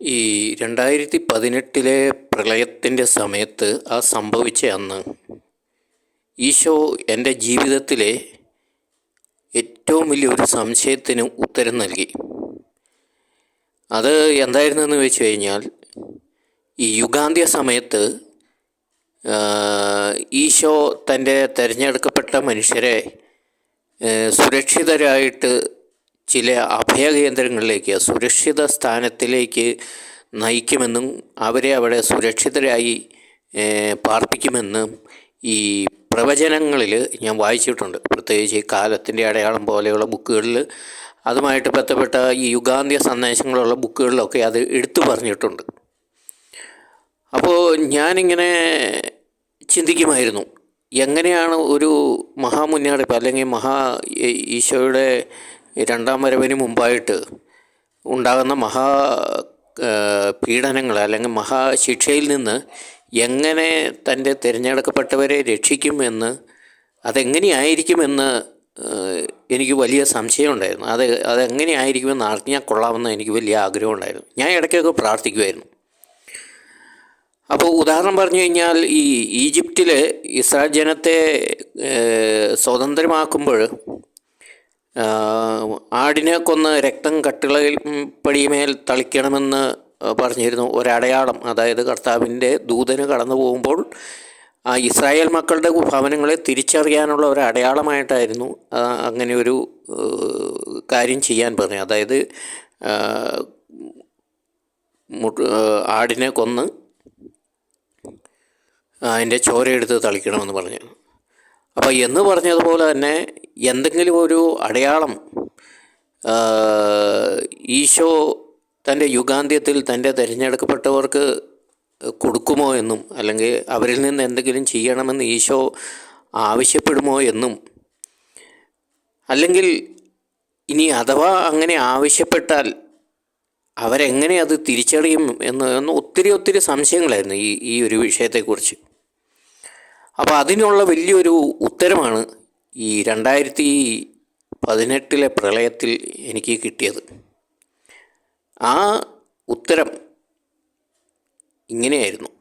ഈ രണ്ടായിരത്തി പതിനെട്ടിലെ പ്രളയത്തിന്റെ സമയത്ത് ആ സംഭവിച്ച അന്ന് ഈശോ എന്റെ ജീവിതത്തിലെ ഏറ്റവും വലിയൊരു സംശയത്തിന് ഉത്തരം നൽകി. അത് എന്തായിരുന്നെന്ന് വെച്ച് കഴിഞ്ഞാൽ ഈ യുഗാന്ത്യ സമയത്ത് ഈശോ തന്റെ തിരഞ്ഞെടുക്കപ്പെട്ട മനുഷ്യരെ സുരക്ഷിതരായിട്ട് ചില അഭയകേന്ദ്രങ്ങളിലേക്ക് സുരക്ഷിത സ്ഥാനത്തിലേക്ക് നയിക്കുമെന്നും അവരെ അവിടെ സുരക്ഷിതരായി പാർപ്പിക്കുമെന്നും ഈ പ്രവചനങ്ങളിൽ ഞാൻ വായിച്ചിട്ടുണ്ട്. പ്രത്യേകിച്ച് ഈ കാലത്തിന്റെ അടയാളം പോലെയുള്ള ബുക്കുകളിൽ അതുമായിട്ട് ബന്ധപ്പെട്ട ഈ യുഗാന്ത്യ സന്ദേശങ്ങളുള്ള ബുക്കുകളിലൊക്കെ അത് എടുത്തു പറഞ്ഞിട്ടുണ്ട്. അപ്പോൾ ഞാനിങ്ങനെ ചിന്തിക്കുമായിരുന്നു എങ്ങനെയാണ് ഒരു മഹാമുന്നറിയിപ്പ് അല്ലെങ്കിൽ മഹാ ഈശോയുടെ രണ്ടാം വരവിന് മുമ്പായിട്ട് ഉണ്ടാകുന്ന മഹാ പീഡനങ്ങൾ അല്ലെങ്കിൽ മഹാശിക്ഷയിൽ നിന്ന് എങ്ങനെ തന്റെ തിരഞ്ഞെടുക്കപ്പെട്ടവരെ രക്ഷിക്കുമെന്ന് അതെങ്ങനെയായിരിക്കുമെന്ന് എനിക്ക് വലിയ സംശയമുണ്ടായിരുന്നു അത് അതെങ്ങനെയായിരിക്കുമെന്ന് അറിഞ്ഞാൽ കൊള്ളാമെന്ന് എനിക്ക് വലിയ ആഗ്രഹം ഉണ്ടായിരുന്നു. ഞാൻ ഇടയ്ക്കൊക്കെ പ്രാർത്ഥിക്കുമായിരുന്നു അപ്പോൾ ഉദാഹരണം പറഞ്ഞു കഴിഞ്ഞാൽ ഈ ഈജിപ്തിൽ ഇസ്രായേൽ ജനത്തെ സ്വതന്ത്രമാക്കുമ്പോൾ ആടിനെ കൊന്ന് രക്തം കട്ടിളയിൽ പടിയമേൽ തളിക്കണമെന്ന് പറഞ്ഞിരുന്നു. ഒരടയാളം. അതായത് കർത്താവിന്റെ ദൂതന് കടന്നു പോകുമ്പോൾ ആ ഇസ്രായേൽ മക്കളുടെ ഭവനങ്ങളെ തിരിച്ചറിയാനുള്ള ഒരു അടയാളമായിട്ടായിരുന്നു അങ്ങനെ ഒരു കാര്യം ചെയ്യാൻ പറഞ്ഞു അതായത് ആടിനെ കൊന്ന് അതിന്റെ ചോരയെടുത്ത് തളിക്കണമെന്ന് പറഞ്ഞു. അപ്പോൾ എന്ന് പറഞ്ഞതുപോലെ തന്നെ എന്തെങ്കിലും ഒരു അടയാളം ഈശോ തന്റെ യുഗാന്ത്യത്തിൽ തന്റെ തിരഞ്ഞെടുക്കപ്പെട്ടവർക്ക് കൊടുക്കുമോ എന്നും അല്ലെങ്കിൽ അവരിൽ നിന്ന് എന്തെങ്കിലും ചെയ്യണമെന്ന് ഈശോ ആവശ്യപ്പെടുമോ എന്നും അല്ലെങ്കിൽ ഇനി അഥവാ അങ്ങനെ ആവശ്യപ്പെട്ടാൽ അവരെങ്ങനെ അത് തിരിച്ചറിയും എന്ന് ഒത്തിരി ഒത്തിരി സംശയങ്ങളായിരുന്നു ഈ ഈ ഒരു വിഷയത്തെക്കുറിച്ച്. അപ്പോൾ അതിനുള്ള വലിയൊരു ഉത്തരമാണ് ഈ രണ്ടായിരത്തി പതിനെട്ടിലെ പ്രളയത്തിൽ എനിക്ക് കിട്ടിയത്. ആ ഉത്തരം ഇങ്ങനെയായിരുന്നു.